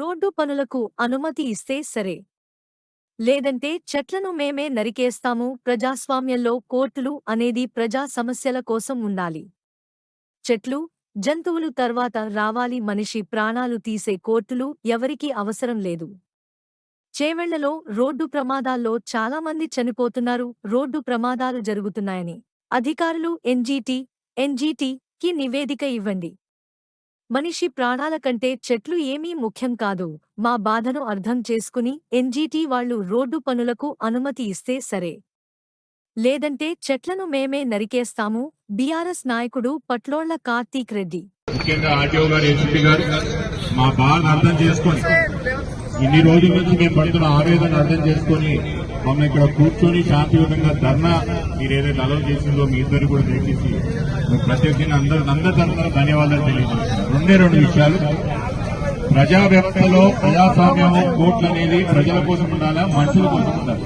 Road పనులకు అనుమతి ఇస్తే సరే. లేదంటే చెట్లను మేమే నరికేస్తాము ప్రజాస్వామ్యంలో కోర్టులు అనేది ప్రజా సమస్యల కోసం ఉండాలి. చెట్లు జంతువులు తర్వాత రావాలి మనిషి ప్రాణాలు తీసే కోర్టులు ఎవరికీ అవసరం లేదు. చేవెళ్ళలో రోడ్డు ప్రమాదాల్లో చాలామంది చనిపోతున్నారు రోడ్డు ప్రమాదాలు జరుగుతున్నాయని. అధికారులు ఎన్జీటీ ఎన్జీటీ కి నివేదిక ఇవ్వండి. మనిషి ప్రాణాల కంటే చెట్లు ఏమీ ముఖ్యం కాదు. మా బాధను అర్థం చేసుకుని ఎన్జీటీ వాళ్ళు రోడ్డు పనులకు అనుమతి ఇస్తే సరే. లేదంటే చెట్లను మేమే నరికేస్తాము. బీఆర్ఎస్ నాయకుడు పట్లోళ్ళ కార్తీక్ రెడ్డి. ముఖ్యంగా ఆర్టీఓ గారు ఏసీపీ గారు మా బాధ అర్థం చేసుకొని ఇన్ని రోజుల నుంచి మేము పడుతున్న ఆవేదన అర్థం చేసుకొని మమ్మల్ని ఇక్కడ కూర్చొని శాంతియుతంగా ధర్నా మీరు ఏదైతే అలవ్ చేసిందో మీ ఇద్దరు కూడా దయచేసి మీకు ప్రత్యేకంగా అందరూ అందరి తరఫున ధన్యవాదాలు తెలియజేస్తున్నాను. రెండే రెండు విషయాలు. ప్రజా వ్యవస్థలో ప్రజాస్వామ్యం కోట్లు అనేది ప్రజల కోసం ఉండాలా మనుషుల కోసం ఉండాలి?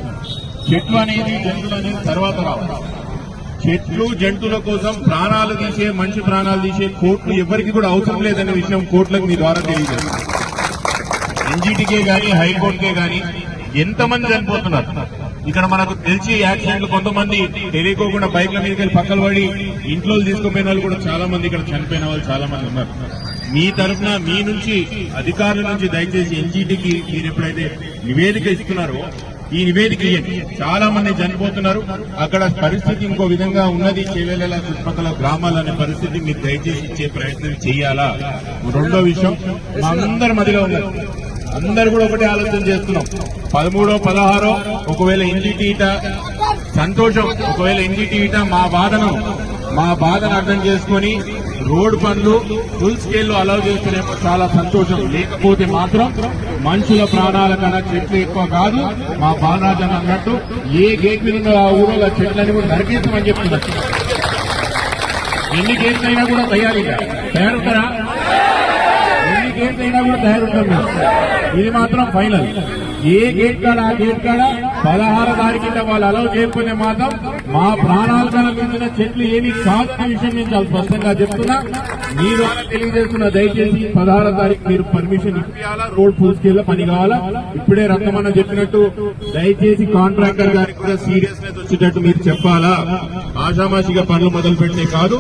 చెట్లు అనేది జంతువులు అనేది తర్వాత రావాలి. చెట్లు జంతువుల కోసం ప్రాణాలు తీసే మంచి ప్రాణాలు తీసే కోట్లు ఎవరికి కూడా అవసరం లేదనే విషయం కోర్టులకు మీ ద్వారా తెలియజేస్తారు ఎన్జీటీకే కానీ హైకోర్టుకే కానీ ఎంతమంది చనిపోతున్నారు? ఇక్కడ మనకు తెలిసి యాక్సిడెంట్లు కొంతమంది తెలియకోకుండా బైక్ల మీదకి వెళ్ళి పక్కన పడి ఇంట్లో తీసుకుపోయిన వాళ్ళు కూడా చాలా మంది ఇక్కడ చనిపోయిన వాళ్ళు చాలా మంది ఉన్నారు. మీ తరఫున మీ నుంచి అధికారుల నుంచి దయచేసి ఎన్జీటీకి మీరు ఎప్పుడైతే నివేదిక ఇస్తున్నారో ఈ నివేదిక చాలా మంది చనిపోతున్నారు. అక్కడ పరిస్థితి ఇంకో విధంగా ఉన్నది. చేవేల చుట్టుపక్కల గ్రామాలు అనే పరిస్థితి మీరు దయచేసి ఇచ్చే ప్రయత్నం చేయాలా? రెండో విషయం మా అందరి మధ్యలో ఉన్నారు. అందరు కూడా ఒకటే ఆలోచన చేస్తున్నాం. పదమూడో పదహారో ఒకవేళ ఎన్జిటి ఇట సంతోషం ఒకవేళ ఎన్జిటి ఇట మా బాధను మా బాధను అర్థం చేసుకొని రోడ్ పనులు ఫుల్ స్కేల్లో అలౌ చేస్తేనేమో చాలా సంతోషం. లేకపోతే మాత్రం మనుషుల ప్రాణాల కన్నా చెట్లు ఎక్కువ కాదు మా బాలరాజన్ అన్నట్టు ఏ గేట్ మీద ఆ ఊరిలో చెట్లని కూడా నరికేస్తామని చెప్తున్నారు. ఎన్ని గేట్లైనా అయినా కూడా తయారీగా. తయారుతారా? ఎన్ని అయినా కూడా తయారుంటాం మేము ఇది మాత్రం ఫైనల్. ఏ గేట్ కాడ ఆ గేట్ కాడ పదహారు తారీఖు వాళ్ళు అలౌ చేయకపోతే మాత్రం మా ప్రాణాలు కనిపించిన చెట్లు ఏమి కాదు అనే విషయం నేను చాలా స్పష్టంగా చెప్తున్నా. మీరు తెలియజేస్తున్న దయచేసి పదహారు తారీఖు మీరు పర్మిషన్ ఇప్పించాలా రోడ్ ఫుల్ స్కేల్ పని కావాలా ఇప్పుడే రత్నమన్న చెప్పినట్టు దయచేసి కాంట్రాక్టర్ గారికి కూడా సీరియస్నెస్ వచ్చేటట్టు మీరు చెప్పాలా? ఆషామాషిగా పనులు మొదలు పెట్టే కాదు.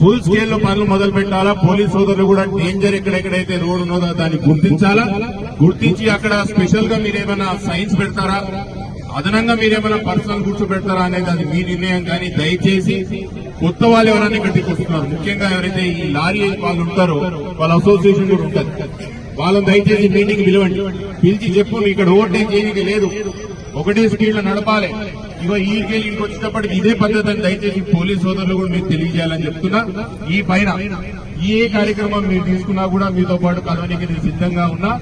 ఫుల్ స్కేల్లో పనులు మొదలు పెట్టాలా? పోలీస్ సోదరులు కూడా డేంజర్ ఎక్కడెక్కడైతే రోడ్ ఉన్నదో దాన్ని గుర్తించాలా? గుర్తించి అక్కడ స్పెషల్గా ఏమైనా సైన్స్ పెడతారా? అదనంగా మీరేమైనా పర్సనల్ గుర్తు పెడతారా అనేది అది మీ నిర్ణయం. కానీ దయచేసి కొత్త వాళ్ళు ఎవరైనా ఇక్కడ తీసుకొస్తున్నారు ముఖ్యంగా ఎవరైతే ఈ లారీ వాళ్ళు ఉంటారో వాళ్ళ అసోసియేషన్ కూడా ఉంటుంది. వాళ్ళని దయచేసి మీటింగ్ పిలవండి. పిలిచి చెప్పు ఇక్కడ ఓవర్టేక్ చేయడానికి లేదు. ఒకటే స్పీడ్లో నడపాలి. ఇగో ఈ కేసు ఇంకొచ్చేటప్పటికి ఇదే పద్ధతి అని దయచేసి పోలీస్ సోదరులు కూడా మీకు తెలియజేయాలని చెప్తున్నా. ఈ పైన ఏ కార్యక్రమం మీరు తీసుకున్నా కూడా మీతో పాటు కలవడానికి నేను సిద్ధంగా ఉన్నా.